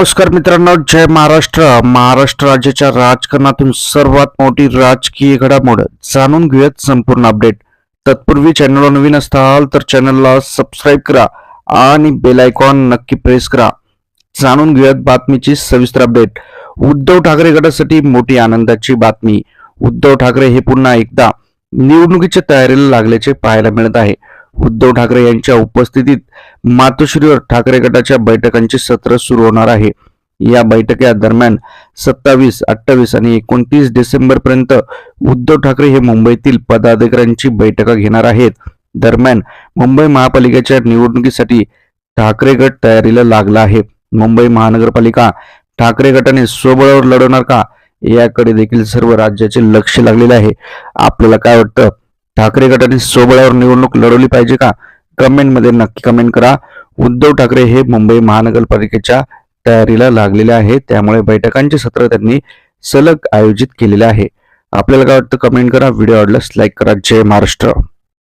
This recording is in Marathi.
नमस्कार मित्रांनो जय महाराष्ट्र. महाराष्ट्र राज्याच्या राजकारणातून सर्वात मोठी राजकीय घडामोड जाणून घेऊयात संपूर्ण अपडेट तत्पूर्वी चॅनलला नवीन असताल तर चॅनलला सबस्क्राईब करा आणि बेल आयकॉन नक्की प्रेस करा. जाणून घेऊयात बातमीची सविस्तर अपडेट उद्धव ठाकरे गटासाठी मोठी आनंदाची बातमी. उद्धव ठाकरे हे पुन्हा एकदा निवडणुकीच्या तयारीला लागल्याचे पाहायला मिळत आहे. उद्धव ठाकरे यांच्या उपस्थितीत मातोश्रीवर ठाकरे गटाच्या बैठकांचे सत्र सुरू होणार आहे. या बैठका दरम्यान सत्तावीस अठ्ठावीस आणि एकोणतीस डिसेंबर पर्यंत उद्धव ठाकरे हे मुंबईतील पदाधिकाऱ्यांची बैठका घेणार आहेत. दरम्यान मुंबई महापालिकेच्या निवडणुकीसाठी ठाकरे गट तयारीला लागला आहे. मुंबई महानगरपालिका ठाकरे गटाने स्वबळावर लढवणार का? याकडे देखील सर्व राज्याचे लक्ष लागलेले आहे. आपल्याला काय वाटतं? ठाकरे गटाने सोबळ्यावर निवडणूक लढवली पाहिजे का? कमेंटमध्ये नक्की कमेंट करा. उद्धव ठाकरे हे मुंबई महानगरपालिकेच्या तयारीला लागलेले आहे त्यामुळे बैठकांचे सत्र त्यांनी सलग आयोजित केलेले आहे. आपल्याला काय वाटतं कमेंट करा. व्हिडिओ आवडल्यास लाईक करा. जय महाराष्ट्र.